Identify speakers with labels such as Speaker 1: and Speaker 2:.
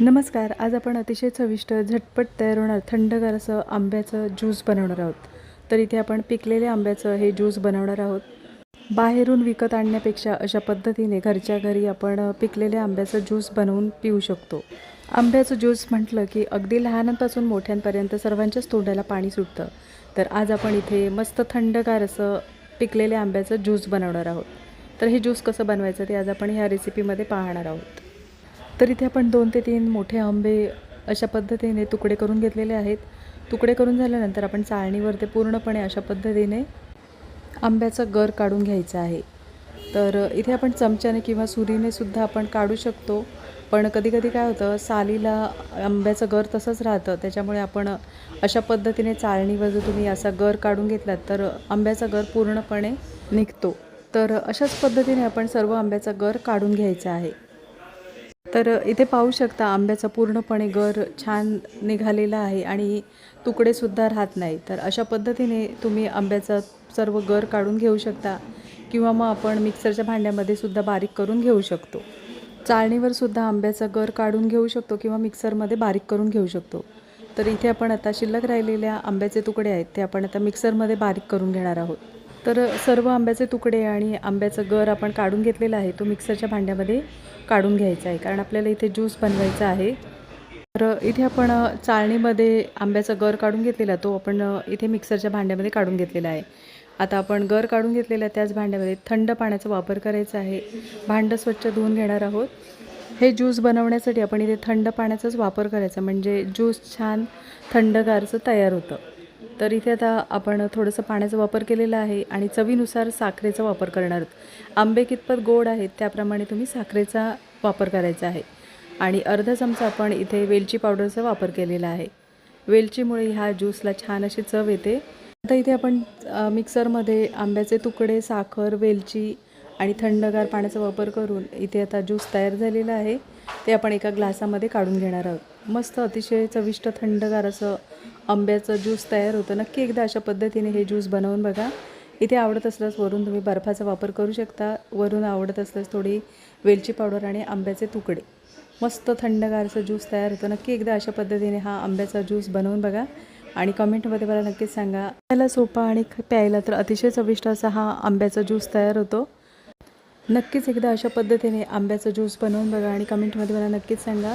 Speaker 1: नमस्कार आज आपण अतिशय चविष्ट झटपट तयार होणार थंडगार असं आंब्याचं ज्यूस बनवणार आहोत. तर इथे आपण पिकलेल्या आंब्याचं हे ज्यूस बनवणार आहोत. बाहेरून विकत आणण्यापेक्षा अशा पद्धतीने घरच्या घरी आपण पिकलेल्या आंब्याचं ज्यूस बनवून पिऊ शकतो. आंब्याचं ज्यूस म्हटलं की अगदी लहानांपासून मोठ्यांपर्यंत सर्वांच्याच तोंडाला पाणी सुटतं. तर आज आपण इथे मस्त थंडगार असं पिकलेल्या आंब्याचं ज्यूस बनवणार आहोत. तर हे ज्यूस कसं बनवायचं ते आज आपण ह्या रेसिपीमध्ये पाहणार आहोत. तर इथे आपण दोन ते तीन मोठे आंबे अशा पद्धतीने तुकडे करून घेतलेले आहेत. तुकडे करून झाल्यानंतर आपण चाळणीवर ते पूर्णपणे अशा पद्धतीने आंब्याचा गर काढून घ्यायचा आहे. तर इथे आपण चमच्याने किंवा सुरीने सुद्धा आपण काढू शकतो. पण कधी कधी काय होतं सालीला आंब्याचं गर तसंच राहतं. त्याच्यामुळे आपण अशा पद्धतीने चाळणीवर जर तुम्ही असा गर काढून घेतलात तर आंब्याचा गर पूर्णपणे निघतो. तर अशाच पद्धतीने आपण सर्व आंब्याचा गर काढून घ्यायचा आहे. तर इथे पाहू शकता आंब्याचा पूर्णपणे गर छान निघालेला आहे आणि तुकडेसुद्धा राहत नाही तर अशा पद्धतीने तुम्ही आंब्याचा सर्व गर काढून घेऊ शकता किंवा मग आपण मिक्सरच्या भांड्यामध्ये सुद्धा बारीक करून घेऊ शकतो. चाळणीवर सुद्धा आंब्याचा गर काढून घेऊ शकतो किंवा मिक्सरमध्ये बारीक करून घेऊ शकतो. तर इथे आपण आता शिल्लक राहिलेल्या आंब्याचे तुकडे आहेत ते आपण आता मिक्सरमध्ये बारीक करून घेणार आहोत. तर सर्व आंब्याचे तुकडे आणि आंब्याचं गर आपण काढून घेतलेला आहे. तो मिक्सरच्या भांड्यामध्ये काढून घ्यायचा आहे. कारण आपल्याला इथे ज्यूस बनवायचा आहे. तर इथे आपण चाळणीमध्ये आंब्याचा गर काढून घेतलेला तो आपण इथे मिक्सरच्या भांड्यामध्ये काढून घेतलेला आहे. आता आपण गर काढून घेतलेल्या त्याच भांड्यामध्ये थंड पाण्याचा वापर करायचा आहे. भांडं स्वच्छ धुवून घेणार आहोत. हे ज्यूस बनवण्यासाठी आपण इथे थंड पाण्याचाच वापर करायचा. म्हणजे ज्यूस छान थंडगारचं तयार होतं. तर इथे आता आपण थोडंसं पाण्याचा वापर केलेला आहे आणि चवीनुसार साखरेचा वापर करणार आहोत. आंबे कितपत गोड आहेत त्याप्रमाणे तुम्ही साखरेचा वापर करायचा आहे. आणि अर्धा चमचा आपण इथे वेलची पावडरचा वापर केलेला आहे. वेलचीमुळे ह्या ज्यूसला छान अशी चव येते. आता इथे आपण मिक्सरमध्ये आंब्याचे तुकडे साखर वेलची आणि थंडगार पाण्याचा वापर करून इथे आता ज्यूस तयार झालेला आहे. ते आपण एका ग्लासामध्ये काढून घेणार आहोत. मस्त अतिशय चविष्ट थंडगार असं आंब्याचं ज्यूस तयार होतं. नक्की एकदा अशा पद्धतीने हे ज्यूस बनवून बघा. इथे आवडत असल्यास वरून तुम्ही बर्फाचा वापर करू शकता. वरून आवडत असल्यास थोडी वेलची पावडर आणि आंब्याचे तुकडे. मस्त थंडगारचं ज्यूस तयार होतं. नक्की एकदा अशा पद्धतीने हा आंब्याचा ज्यूस बनवून बघा. आणि कमेंटमध्ये मला नक्कीच सांगा. त्याला सोपा आणि ख- प्यायला तर अतिशय चविष्ट असा हा आंब्याचा ज्यूस तयार होतो. नक्कीच एकदा अशा पद्धतीने आंब्याचा ज्यूस बनवून बघा आणि कमेंटमध्ये मला नक्कीच सांगा.